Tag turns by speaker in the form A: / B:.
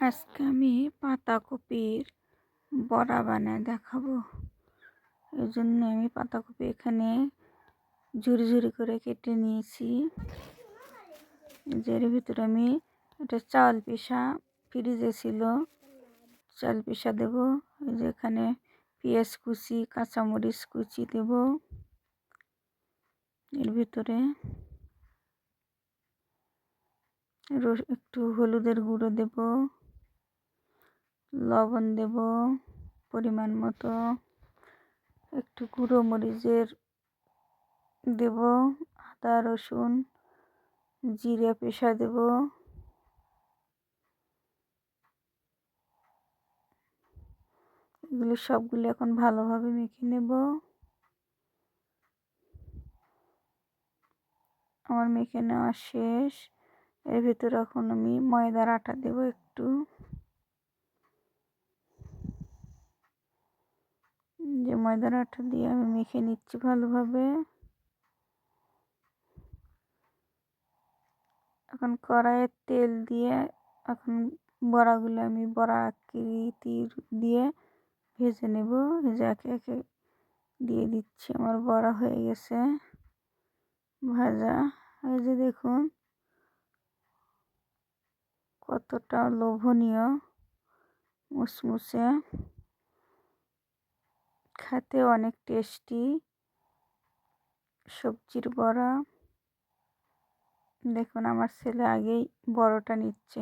A: আজকে আমি পাতাকপির বড়া বানায় দেখাবো। এই জন্য আমি পাতাকপি এখানে ঝুরি ঝুরি করে কেটে নিয়েছি। এর ভিতরে আমি এটা চাল পিসা ফ্রিজে ছিল, চাল পিসা দেব। এই যে এখানে পেঁয়াজ কুচি, কাঁচামরিচ কুচি দেব। এর ভিতরে একটু হলুদের গুঁড়ো দেব। লবণ দেব পরিমাণ মতো। একটু গুঁড়ো মরিচের দেব, আদা, রসুন, জিরে, পেশা দেব। এগুলো সবগুলো এখন ভালোভাবে মেখে নেব। আমার মেখে নেওয়া শেষ। এর ভিতরে এখন আমি ময়দার আটা দেব একটু যে ময়দার আটা দিয়ে আমি মেখে নিচ্ছি ভালোভাবে। এখন কড়াইয়ে তেল দিয়ে এখন বড়াগুলো আমি বড়া আকৃতি দিয়ে ভেজে নেব। ভেজে একে একে দিয়ে দিচ্ছি, আমার বড়া হয়ে গেছে ভাজা। এই যে দেখুন কতটা লোভনীয় মুসমুসে। খেতে অনেক টেস্টি সবজির বড়া। দেখুন আমার ছেলে আগেই বড়টা নিচ্ছে।